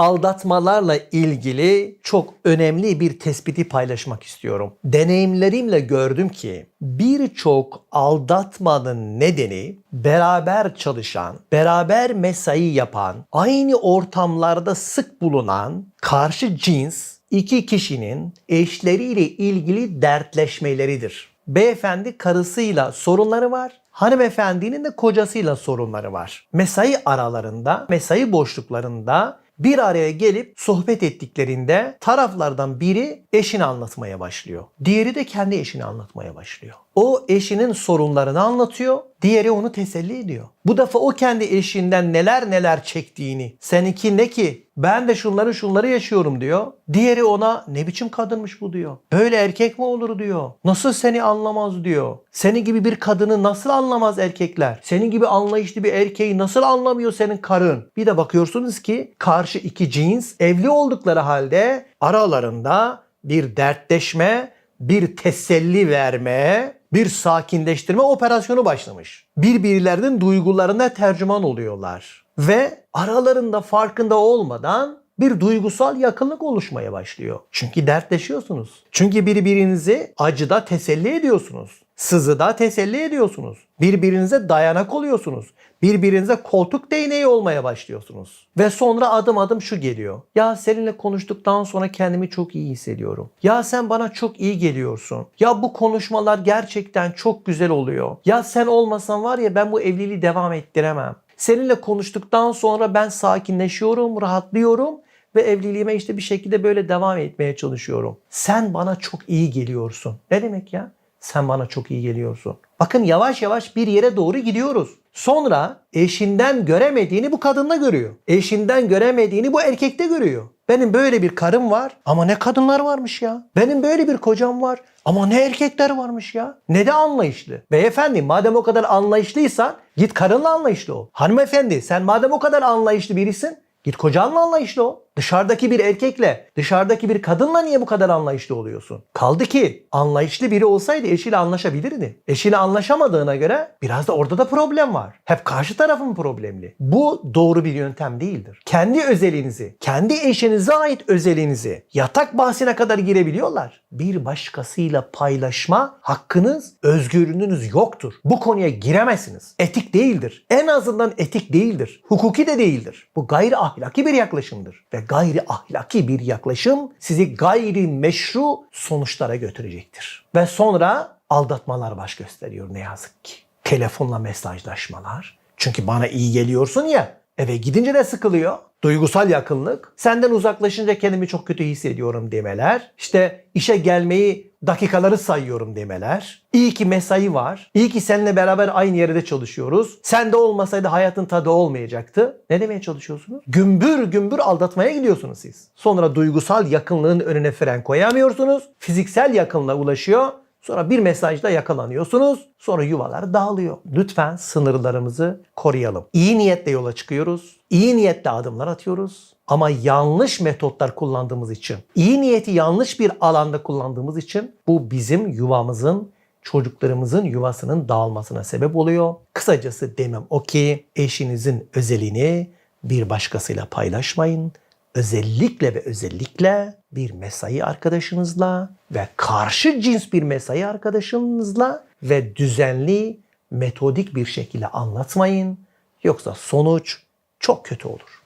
aldatmalarla ilgili çok önemli bir tespiti paylaşmak istiyorum. Deneyimlerimle gördüm ki birçok aldatmanın nedeni beraber çalışan, beraber mesai yapan, aynı ortamlarda sık bulunan karşı cins iki kişinin eşleriyle ilgili dertleşmeleridir. Beyefendi karısıyla sorunları var. Hanımefendinin de kocasıyla sorunları var. Mesai aralarında, mesai boşluklarında bir araya gelip sohbet ettiklerinde taraflardan biri eşini anlatmaya başlıyor. Diğeri de kendi eşini anlatmaya başlıyor. O eşinin sorunlarını anlatıyor, diğeri onu teselli ediyor. Bu defa o kendi eşinden neler neler çektiğini, seninki ne ki ben de şunları şunları yaşıyorum diyor. Diğeri ona ne biçim kadınmış bu diyor. Böyle erkek mi olur diyor. Nasıl seni anlamaz diyor. Seni gibi bir kadını nasıl anlamaz erkekler? Senin gibi anlayışlı bir erkeği nasıl anlamıyor senin karın? Bir de bakıyorsunuz ki karşı iki cins evli oldukları halde aralarında bir dertleşme, bir teselli verme, bir sakinleştirme operasyonu başlamış. Birbirlerinin duygularına tercüman oluyorlar. Ve aralarında farkında olmadan bir duygusal yakınlık oluşmaya başlıyor. Çünkü dertleşiyorsunuz. Çünkü birbirinizi acıda teselli ediyorsunuz. Sızıda teselli ediyorsunuz. Birbirinize dayanak oluyorsunuz. Birbirinize koltuk değneği olmaya başlıyorsunuz. Ve sonra adım adım şu geliyor. Ya seninle konuştuktan sonra kendimi çok iyi hissediyorum. Ya sen bana çok iyi geliyorsun. Ya bu konuşmalar gerçekten çok güzel oluyor. Ya sen olmasan var ya ben bu evliliği devam ettiremem. Seninle konuştuktan sonra ben sakinleşiyorum, rahatlıyorum ve evliliğime işte bir şekilde böyle devam etmeye çalışıyorum. Sen bana çok iyi geliyorsun. Ne demek ya? Sen bana çok iyi geliyorsun. Bakın yavaş yavaş bir yere doğru gidiyoruz. Sonra eşinden göremediğini bu kadında görüyor. Eşinden göremediğini bu erkekte görüyor. Benim böyle bir karım var ama ne kadınlar varmış ya. Benim böyle bir kocam var ama ne erkekler varmış ya. Ne de anlayışlı. Beyefendi madem o kadar anlayışlıysan git karınla anlayışlı ol. Hanımefendi sen madem o kadar anlayışlı birisin Git kocanla anlayışlı ol. Dışarıdaki bir erkekle, dışarıdaki bir kadınla niye bu kadar anlayışlı oluyorsun? Kaldı ki anlayışlı biri olsaydı eşiyle anlaşabilirdi. Eşiyle anlaşamadığına göre biraz da orada da problem var. Hep karşı tarafın problemli. Bu doğru bir yöntem değildir. Kendi özelinizi, kendi eşinize ait özelinizi yatak bahsine kadar girebiliyorlar. Bir başkasıyla paylaşma hakkınız, özgürlüğünüz yoktur. Bu konuya giremezsiniz. Etik değildir. En azından etik değildir. Hukuki de değildir. Bu gayri ahlaki bir yaklaşımdır. Ve gayri ahlaki bir yaklaşım sizi gayri meşru sonuçlara götürecektir. Ve sonra aldatmalar baş gösteriyor ne yazık ki. Telefonla mesajlaşmalar. Çünkü bana iyi geliyorsun ya. Eve gidince de sıkılıyor. Duygusal yakınlık. Senden uzaklaşınca kendimi çok kötü hissediyorum demeler. İşte işe gelmeyi dakikaları sayıyorum demeler. İyi ki mesai var. İyi ki seninle beraber aynı yerde çalışıyoruz. Sen de olmasaydı hayatın tadı olmayacaktı. Ne demeye çalışıyorsunuz? Gümbür gümbür aldatmaya gidiyorsunuz siz. Sonra duygusal yakınlığın önüne fren koyamıyorsunuz. Fiziksel yakınlığa ulaşıyor. Sonra bir mesajda yakalanıyorsunuz. Sonra yuvalar dağılıyor. Lütfen sınırlarımızı koruyalım. İyi niyetle yola çıkıyoruz. İyi niyetle adımlar atıyoruz. Ama yanlış metotlar kullandığımız için, iyi niyeti yanlış bir alanda kullandığımız için bu bizim yuvamızın çocuklarımızın yuvasının dağılmasına sebep oluyor. Kısacası demem o ki eşinizin özelini bir başkasıyla paylaşmayın. Özellikle ve özellikle bir mesai arkadaşınızla ve karşı cins bir mesai arkadaşınızla ve düzenli, metodik bir şekilde anlatmayın. Yoksa sonuç çok kötü olur.